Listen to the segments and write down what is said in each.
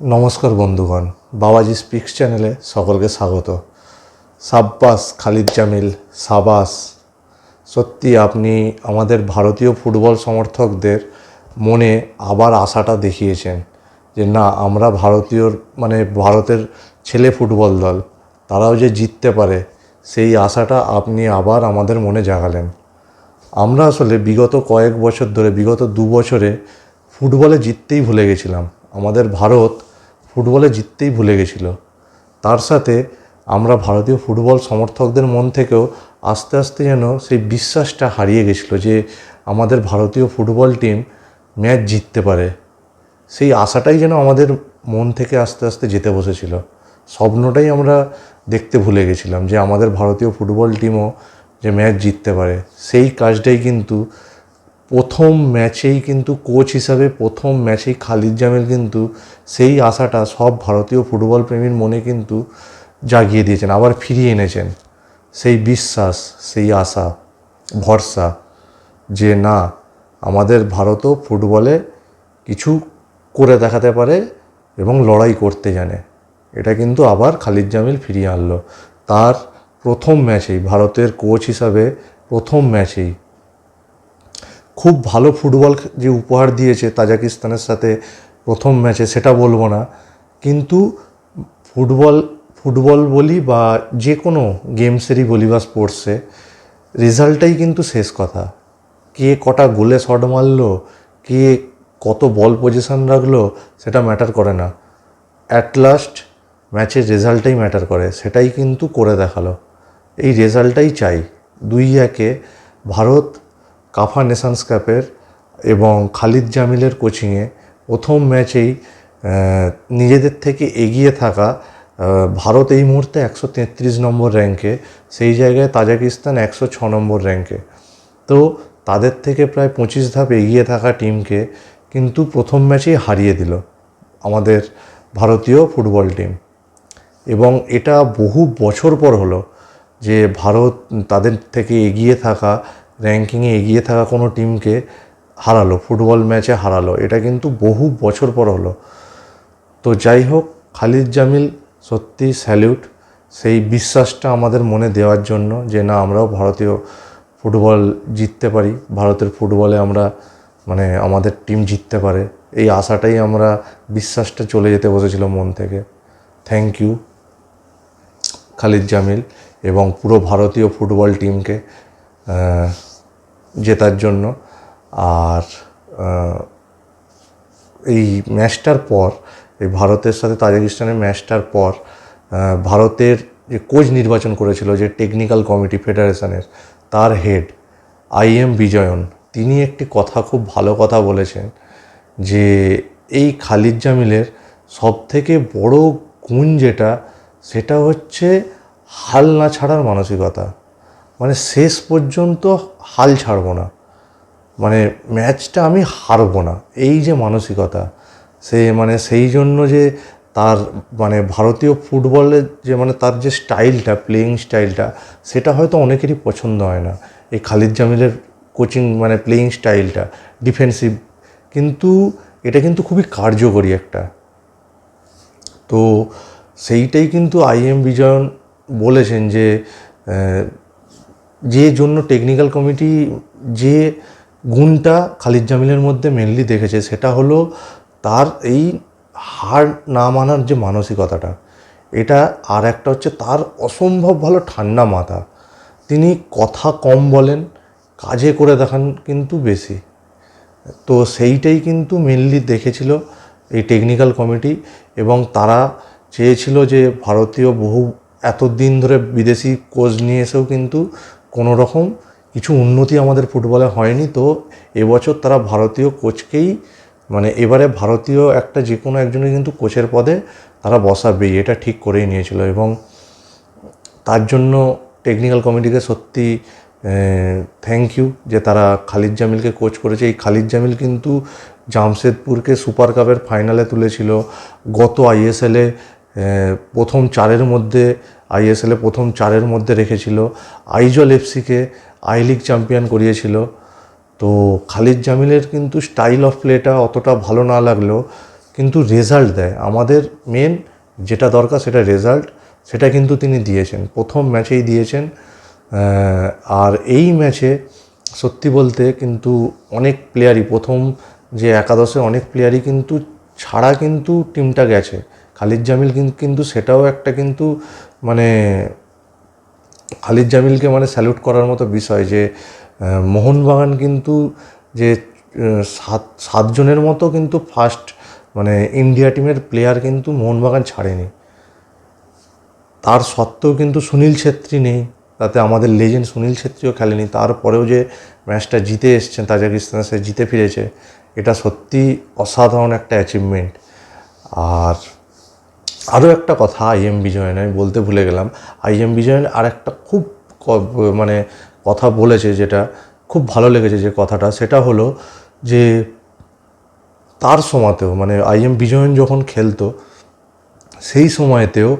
নমস্কার বন্ধুগণ, বাবাজি স্পিক্স চ্যানেলে সকলকে স্বাগত। সাব্বাস, খালিদ জামিল, সাবাস। সত্যি আপনি আমাদের ভারতীয় ফুটবল সমর্থকদের মনে আবার আশাটা দেখিয়েছেন যে না, আমরা ভারতীয় মানে ভারতের ছেলে ফুটবল দল, তারাও যে জিততে পারে, সেই আশাটা আপনি আবার আমাদের মনে জাগালেন। আমরা আসলে বিগত কয়েক বছর ধরে, বিগত দু বছরে ফুটবলে জিততেই ভুলে গেছিলাম। আমাদের ভারত ফুটবলে জিততেই ভুলে গেছিল। তার সাথে আমরা ভারতীয় ফুটবল সমর্থকদের মন থেকেও আস্তে আস্তে যেন সেই বিশ্বাসটা হারিয়ে গেছিল যে আমাদের ভারতীয় ফুটবল টিম ম্যাচ জিততে পারে। সেই আশাটাই যেন আমাদের মন থেকে আস্তে আস্তে যেতে বসেছিল। স্বপ্নটাই আমরা দেখতে ভুলে গেছিলাম যে আমাদের ভারতীয় ফুটবল টিমও যে ম্যাচ জিততে পারে। সেই কাজটাই কিন্তু প্রথম ম্যাচেই কিন্তু কোচ হিসাবে প্রথম ম্যাচেই খালিদ জামিল কিন্তু সেই আশাটা সব ভারতীয় ফুটবল প্রেমীর মনে কিন্তু জাগিয়ে দিয়েছেন, আবার ফিরিয়ে এনেছেন। সেই বিশ্বাস, সেই আশা, ভরসা যে না, আমাদের ভারতও ফুটবলে কিছু করে দেখাতে পারে এবং লড়াই করতে জানে। এটা কিন্তু আবার খালিদ জামিল ফিরিয়ে আনলো। তার প্রথম ম্যাচেই, ভারতের কোচ হিসাবে প্রথম ম্যাচেই খুব ভালো ফুটবল যে উপহার দিয়েছে তাজাকিস্তানের সাথে প্রথম ম্যাচে সেটা বলব না। কিন্তু ফুটবল ফুটবল বলি বা যে কোনো গেমসেরই বলি বা স্পোর্টসে, রেজাল্টটাই কিন্তু শেষ কথা। কে কটা গোলে শট মারলো, কে কত বল পজিশন রাখল, সেটা ম্যাটার করে না। অ্যাট লাস্ট ম্যাচের রেজাল্টটাই ম্যাটার করে, সেটাই কিন্তু করে দেখাল। এই রেজাল্টটাই চাই। দুই একে ভারত কাফা নেশনস কাপের এবং খালিদ জামিলের কোচিংয়ে প্রথম ম্যাচেই নিজেদের থেকে এগিয়ে থাকা ভারত এই মুহূর্তে একশো তেত্রিশ নম্বর র্যাঙ্কে, সেই জায়গায় তাজাকিস্তান একশো ছ নম্বর র্যাঙ্কে। তো তাদের থেকে প্রায় পঁচিশ ধাপ এগিয়ে থাকা টিমকে কিন্তু প্রথম ম্যাচেই হারিয়ে দিল আমাদের ভারতীয় ফুটবল টিম। এবং এটা বহু বছর পর হলো যে ভারত তাদের থেকে এগিয়ে থাকা র্যাঙ্কিংয়ে এগিয়ে থাকা কোনো টিমকে হারালো, ফুটবল ম্যাচে হারালো, এটা কিন্তু বহু বছর পর হলো। তো যাই হোক, খালিদ জামিল, সত্যি স্যালিউট। সেই বিশ্বাসটা আমাদের মনে দেওয়ার জন্য যে না, আমরাও ভারতীয় ফুটবল জিততে পারি। ভারতের ফুটবলে আমরা মানে আমাদের টিম জিততে পারে। এই আশাটাই আমরা, বিশ্বাসটা চলে যেতে বসেছিল মন থেকে। থ্যাংক ইউ খালিদ জামিল এবং পুরো ভারতীয় ফুটবল টিমকে। জেতার জন্য। আর এই ম্যাচটার পর, এই ভারতের সাথে তাজিকিস্তানের ম্যাচটার পর ভারতের যে কোচ নির্বাচন করেছিল, যে টেকনিক্যাল কমিটি ফেডারেশনের তার হেড আই এম বিজয়ন, তিনি একটি কথা খুব ভালো কথা বলেছেন যে এই খালিদ জামিলের সবথেকে বড় গুণ যেটা, সেটা হচ্ছে হাল না ছাড়ার মানসিকতা। মানে শেষ পর্যন্ত হাল ছাড়বো না। মানে ম্যাচটা আমি হারবো না। এই যে মানসিকতা, সে মানে সেই জন্য যে তার মানে ভারতীয় ফুটবলের যে মানে তার যে স্টাইলটা প্লেয়িং স্টাইলটা, সেটা হয়তো অনেকেরই পছন্দ হয় না। এই খালিদ জামিলের কোচিং মানে প্লেয়িং স্টাইলটা ডিফেন্সিভ কিন্তু এটা কিন্তু খুবই কার্যকরী একটা। তো সেইটাই কিন্তু আইএম বিজয়ন বলেছেন যে যে জন্য টেকনিক্যাল কমিটি যে গুণটা খালিদ জামিলের মধ্যে মেনলি দেখেছে, সেটা হলো তার এই হার না মানার যে মানসিকতাটা, এটা আর একটা হচ্ছে তার অসম্ভব ভালো ঠান্ডা মাথা। তিনি কথা কম বলেন, কাজে করে দেখান কিন্তু বেশি। তো সেইটাই কিন্তু মেনলি দেখেছিল এই টেকনিক্যাল কমিটি এবং তারা চেয়েছিল যে ভারতীয় বহু এতদিন ধরে বিদেশি কোচ নিয়ে এসেও কিন্তু কোনো রকম কিছু উন্নতি আমাদের ফুটবলে হয়নি। তো এবছর তারা ভারতীয় কোচকেই মানে এবারে ভারতীয় একটা যে কোনো একজনের কিন্তু কোচের পদে তারা বসাবেই, এটা ঠিক করেই নিয়েছিল। এবং তার জন্য টেকনিক্যাল কমিটিকে সত্যি থ্যাংক ইউ যে তারা খালিদ জামিলকে কোচ করেছে। এই খালিদ জামিল কিন্তু জামশেদপুরকে সুপার কাপের ফাইনালে তুলেছিল। গত আইএসএলে প্রথম চারের মধ্যে আইএসএলে প্রথম চারের মধ্যে রেখেছিল। আইজল এফসিকে আই লিগ চ্যাম্পিয়ন করিয়েছিল। তো খালিদ জামিলের কিন্তু স্টাইল অফ প্লেটা অতটা ভালো না লাগলেও কিন্তু রেজাল্ট দেয়। আমাদের মেন যেটা দরকার সেটা রেজাল্ট, সেটা কিন্তু তিনি দিয়েছেন। প্রথম ম্যাচেই দিয়েছেন। আর এই ম্যাচে সত্যি বলতে কিন্তু অনেক প্লেয়ারই, প্রথম যে একাদশে অনেক প্লেয়ারই কিন্তু ছাড়া কিন্তু টিমটা গেছে। খালিদ জামিল কিন্তু সেটাও একটা কিন্তু মানে খালিদ জামিলকে মানে স্যালুট করার মতো বিষয় যে মোহনবাগান কিন্তু যে সাত, সাতজনের মতো কিন্তু ফার্স্ট মানে ইন্ডিয়া টিমের প্লেয়ার কিন্তু মোহনবাগান ছাড়েনি। তার সত্ত্বেও কিন্তু সুনীল ছেত্রী নেই। তাতে আমাদের লেজেন্ড সুনীল ছেত্রীও খেলেনি। তারপরেও যে ম্যাচটা জিতে এসছেন তাজাকিস্তানে, সে জিতে ফিরেছে, এটা সত্যি অসাধারণ একটা অ্যাচিভমেন্ট আর আরও একটা কথা আইএম বিজয়ন, আমি বলতে ভুলে গেলাম। আইএম বিজয়ন আর একটা খুব মানে কথা বলেছে যেটা খুব ভালো লেগেছে যে কথাটা, সেটা হলো যে তার সময়তেও মানে আই এম বিজয়ন যখন খেলতো, সেই সময়তেও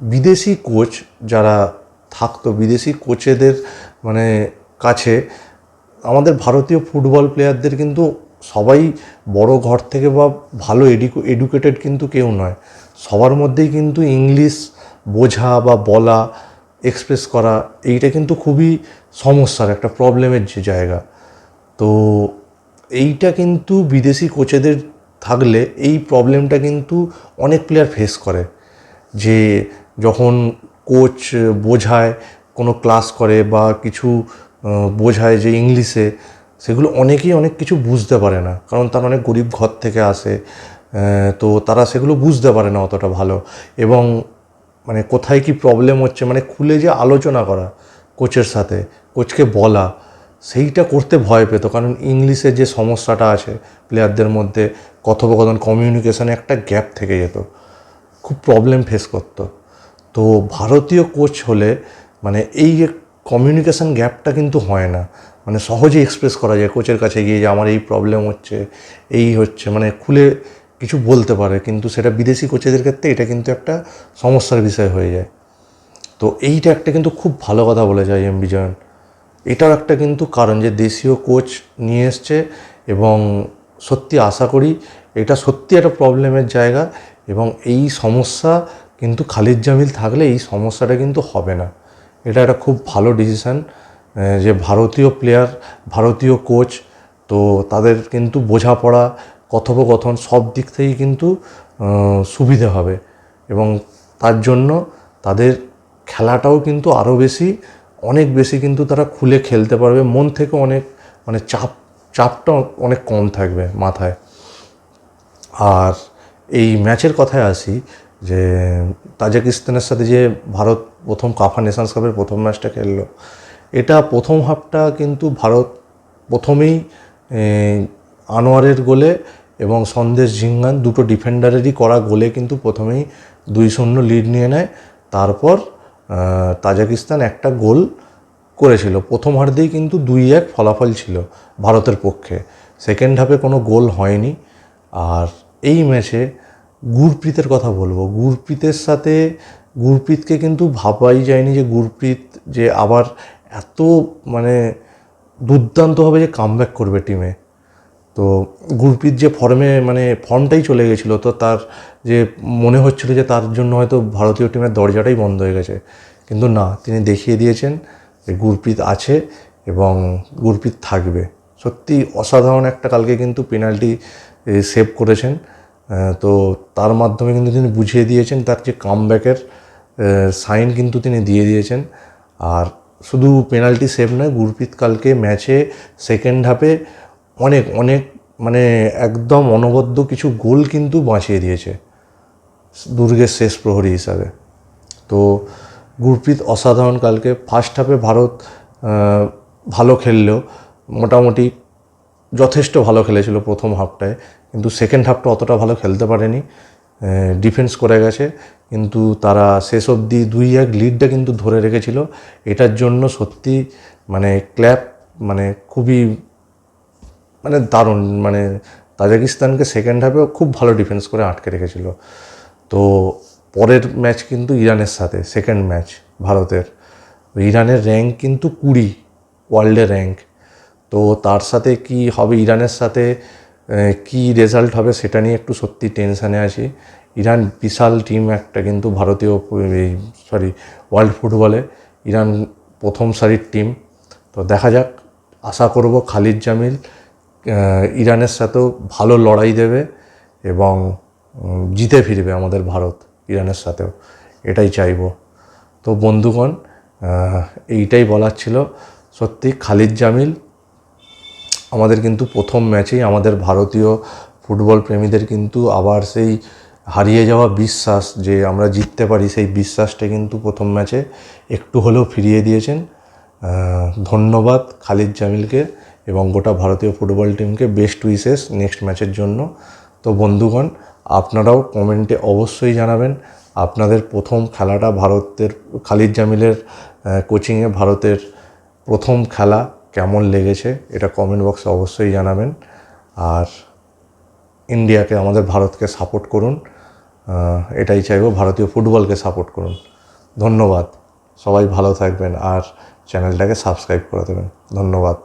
বিদেশি কোচ যারা থাকতো, বিদেশি কোচেদের মানে কাছে, আমাদের ভারতীয় ফুটবল প্লেয়ারদের কিন্তু সবাই বড় ঘর থেকে বা ভালো এডুকো এডুকেটেড কিন্তু কেউ নয়। সবার মধ্যেই কিন্তু ইংলিশ বোঝা বা বলা এক্সপ্রেস করা, এইটা কিন্তু খুবই সমস্যার একটা প্রবলেমের যে জায়গা। তো এইটা কিন্তু বিদেশি কোচেদের থাকলে এই প্রবলেমটা কিন্তু অনেক প্লেয়ার ফেস করে। যে যখন কোচ বোঝায়, কোনো ক্লাস করে বা কিছু বোঝায় যে ইংলিশে সেগুলো অনেকেই অনেক কিছু বুঝতে পারে না। কারণ তারা অনেক গরিব ঘর থেকে আসে তো তারা সেগুলো বুঝতে পারে না অতটা ভালো। এবং মানে কোথায় কি প্রবলেম হচ্ছে মানে খুলে যে আলোচনা করা কোচের সাথে, কোচকে বলা, সেইটা করতে ভয় পেত। কারণ ইংলিশে যে সমস্যাটা আছে প্লেয়ারদের মধ্যে, কথোপকথন কমিউনিকেশানে একটা গ্যাপ থেকে যেত। খুব প্রবলেম ফেস করতো। তো ভারতীয় কোচ হলে মানে এই কমিউনিকেশন গ্যাপটা কিন্তু হয় না। মানে সহজেই এক্সপ্রেস করা যায় কোচের কাছে গিয়ে যে আমার এই প্রবলেম হচ্ছে, এই হচ্ছে মানে খুলে কিছু বলতে পারে, কিন্তু সেটা বিদেশি কোচেদের ক্ষেত্রে এটা কিন্তু একটা সমস্যার বিষয় হয়ে যায়। তো এইটা একটা কিন্তু খুব ভালো কথা বলে যায় এম বিজয়ন এটার একটা কিন্তু কারণ যে দেশীয় কোচ নিয়ে এসছে এবং সত্যি আশা করি এটা সত্যি একটা প্রবলেমের জায়গা এবং এই সমস্যা কিন্তু খালিদ জামিল থাকলে এই সমস্যাটা কিন্তু হবে না। এটা একটা খুব ভালো ডিসিশান যে ভারতীয় প্লেয়ার ভারতীয় কোচ তো তাদের কিন্তু বোঝাপড়া, কথোপকথন সব দিক থেকেই কিন্তু সুবিধে হবে। এবং তার জন্য তাদের খেলাটাও কিন্তু আরও বেশি, অনেক বেশি কিন্তু তারা খুলে খেলতে পারবে। মন থেকে অনেক মানে চাপ, চাপটা অনেক কম থাকবে মাথায়। আর এই ম্যাচের কথায় আসি যে, তাজিকিস্তানের সাথে যে ভারত প্রথম কাফা নেশনস কাপের প্রথম ম্যাচটা খেললো এটা প্রথম হাফটা কিন্তু ভারত প্রথমেই আনোয়ারের গোলে এবং সন্দেশ ঝিঙ্গান দুটো ডিফেন্ডারেরই করা গোলে কিন্তু প্রথমেই দুই শূন্য লিড নিয়ে নেয়। তারপর তাজাকিস্তান একটা গোল করেছিল। প্রথম হার্ধেই কিন্তু দুই এক ফলাফল ছিল ভারতের পক্ষে। সেকেন্ড হাফে কোনো গোল হয়নি। আর এই ম্যাচে গুরপ্রীতের কথা বলব। গুরপ্রীতের সাথে, গুরপ্রীতকে কিন্তু ভাবাই যায়নি যে গুরপ্রীত যে আবার এত মানে দুর্দান্তভাবে যে কামব্যাক করবে টিমে তো গুরপ্রীত যে ফর্মে মানে ফর্মটাই চলে গেছিল, তো তার যে মনে হচ্ছিল যে তার জন্য হয়তো ভারতীয় টিমের দরজাটাই বন্ধ হয়ে গেছে। কিন্তু না, তিনি দেখিয়ে দিয়েছেন যে গুরপ্রীত আছে এবং গুরপ্রীত থাকবে। সত্যি অসাধারণ একটা কালকে কিন্তু পেনাল্টি সেভ করেছেন। তো তার মাধ্যমে কিন্তু তিনি বুঝিয়ে দিয়েছেন তার যে কামব্যাকের সাইন কিন্তু তিনি দিয়ে দিয়েছেন। আর শুধু পেনাল্টি সেভ নয়, গুরপ্রীত কালকে ম্যাচে সেকেন্ড হাফে অনেক অনেক মানে একদম অনবদ্য কিছু গোল কিন্তু বাঁচিয়ে দিয়েছে দুর্গের শেষ প্রহরী হিসাবে। তো গুরপ্রীত অসাধারণ কালকে ফার্স্ট হাফে ভারত ভালো খেললেও মোটামুটি যথেষ্ট ভালো খেলেছিল প্রথম হাফটায় কিন্তু সেকেন্ড হাফটা অতটা ভালো খেলতে পারেনি। ডিফেন্স করে গেছে। কিন্তু তারা শেষ অবধি দুই এক লিডটা কিন্তু ধরে রেখেছিল। এটার জন্য সত্যি মানে ক্ল্যাপ মানে খুবই মানে দারুণ। মানে তাজাকিস্তানকে সেকেন্ড হাফেও খুব ভালো ডিফেন্স করে আটকে রেখেছিল। তো পরের ম্যাচ কিন্তু ইরানের সাথে সেকেন্ড ম্যাচ ভারতের। ইরানের র্যাঙ্ক কিন্তু কুড়ি ওয়ার্ল্ডের র্যাঙ্ক তো তার সাথে কি হবে? ইরানের সাথে কী রেজাল্ট হবে সেটা নিয়ে একটু সত্যি টেনশানে আছি। ইরান বিশাল টিম একটা কিন্তু ভারতীয় সরি ওয়ার্ল্ড ফুটবলে ইরান প্রথম সারির টিম তো দেখা যাক, আশা করব খালিদ জামিল ইরানের সাথেও ভালো লড়াই দেবে এবং জিতে ফিরবে আমাদের ভারত ইরানের সাথেও। এটাই চাইব। তো বন্ধুগণ এইটাই বলার ছিল। সত্যি খালিদ জামিল আমাদের কিন্তু প্রথম ম্যাচেই আমাদের ভারতীয় ফুটবল প্রেমীদের কিন্তু আবার সেই হারিয়ে যাওয়া বিশ্বাস যে আমরা জিততে পারি, সেই বিশ্বাসটা কিন্তু প্রথম ম্যাচে একটু হলেও ফিরিয়ে দিয়েছেন। ধন্যবাদ খালিদ জামিলকে এবং গোটা ভারতীয় ফুটবল টিমকে বেস্ট উইসেস নেক্সট ম্যাচের জন্য। তো বন্ধুগণ, আপনারাও কমেন্টে অবশ্যই জানাবেন আপনাদের প্রথম খেলাটা ভারতের, খালিদ জামিলের কোচিংয়ে ভারতের প্রথম খেলা কেমন লেগেছে এটা কমেন্ট বক্সে অবশ্যই জানাবেন। আর ইন্ডিয়াকে, আমাদের ভারতকে সাপোর্ট করুন। এটাই চাইব, ভারতীয় ফুটবলকে সাপোর্ট করুন। ধন্যবাদ। সবাই ভালো থাকবেন আর চ্যানেলটাকে সাবস্ক্রাইব করে দেবেন। ধন্যবাদ।